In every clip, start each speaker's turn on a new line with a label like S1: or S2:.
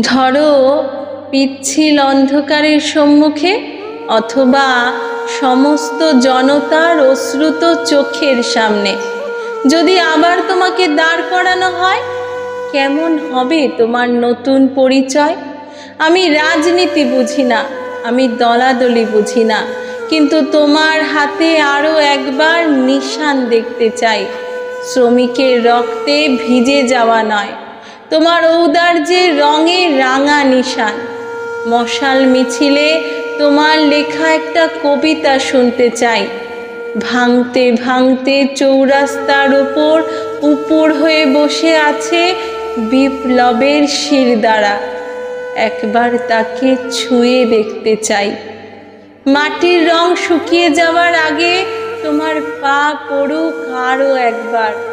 S1: ধরো পিচ্ছিল অন্ধকারের সম্মুখে অথবা সমস্ত জনতার অশ্রুত চোখের সামনে। যদি আবার তোমাকে দাঁড় করানো হয়, কেমন হবে তোমার নতুন পরিচয়? আমি রাজনীতি বুঝি না, আমি দলাদলি বুঝি না, কিন্তু তোমার হাতে আরও একবার নিশান দেখতে চাই। শ্রমিকের রক্তে ভিজে যাওয়া নয়। তোমার ঔদার্যের রঙে রাঙা নিশান। মশাল মিছিলে তোমার লেখা একটা কবিতা শুনতে চাই। ভাঙতে ভাঙতে চৌরাস্তার ওপর উপর হয়ে বসে আছে বিপ্লবের শিরদাঁড়া। একবার তাকে ছুঁয়ে দেখতে চাই। মাটির রং শুকিয়ে যাওয়ার আগে তোমার পা পড়ুক আরও একবার।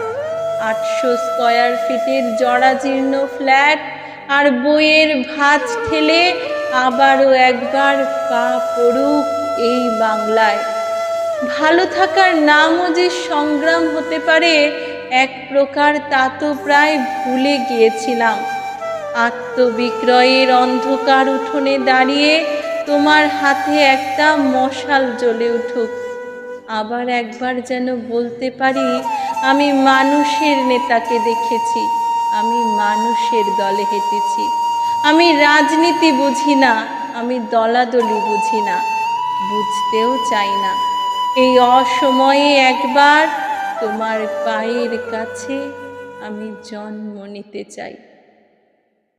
S1: আটশো স্কয়ার ফিটের জরাজীর্ণ ফ্ল্যাট আর বইয়ের ভাঁজ ঠেলে আবারও একবার পা পড়ুক এই বাংলায়। ভালো থাকার নামও যে সংগ্রাম হতে পারে, এক প্রকার তা তো প্রায় ভুলে গিয়েছিলাম। আত্মবিক্রয়ের অন্ধকার উঠোনে দাঁড়িয়ে তোমার হাতে একটা মশাল জ্বলে উঠুক। আবার একবার যেন বলতে পারি আমি মানুষের নেতাকে দেখেছি, আমি মানুষের দলে হেঁটেছি। আমি রাজনীতি বুঝি না, আমি দলাদলি বুঝি না, বুঝতেও চাই না। এই অসময়ে একবার তোমার পায়ের কাছে আমি জন্ম নিতে চাই।